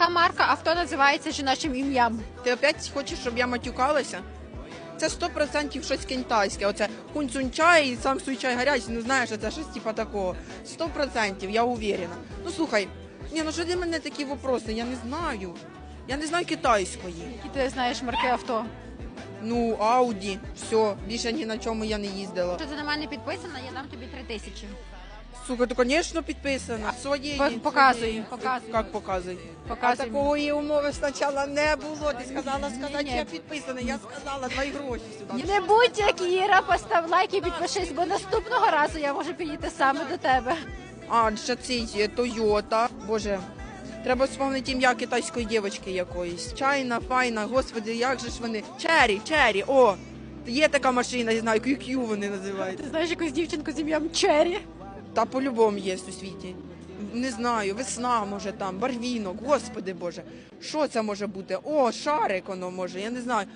Яка марка авто називається жіночим ім'ям? Ти опять хочеш, щоб я матюкалася? Це 100% щось китайське. Оце хунцунчай і сам суйчай гарячий, ну знаєш, це щось типа такого. 100%, я уверена. Ну слухай, ні, ну що для мене такі вопроси? Я не знаю. Я не знаю китайської. Які ти знаєш марки авто? Ну, Ауді, все, більше ні на чому я не їздила. Якщо ти на мене підписана, я дам тобі три тисячі. Сука, то, звісно, підписана. Своєї. По- показуй, показуй. Як показуй? Показуй. А такого і умови спочатку не було. Ти сказала сказати, Ні-ні. я підписана. Я сказала, дай гроші сюди. Не будь як Іра, постав лайк і підпишись, бо наступного разу я можу підійти саме до тебе. А, ще е, Тойота. Боже, треба вспомнити ім'я китайської дівчинки якоїсь. Чайна, файна, господи, як же ж вони. Чері, Чері, о! Є така машина, я знаю, QQ вони називають. Ти знаєш якусь дівчинку з ім'ям Чері? Та по-любому є у світі. Не знаю, весна може там, барвінок, господи Боже. Що це може бути? О, шарик воно може, я не знаю.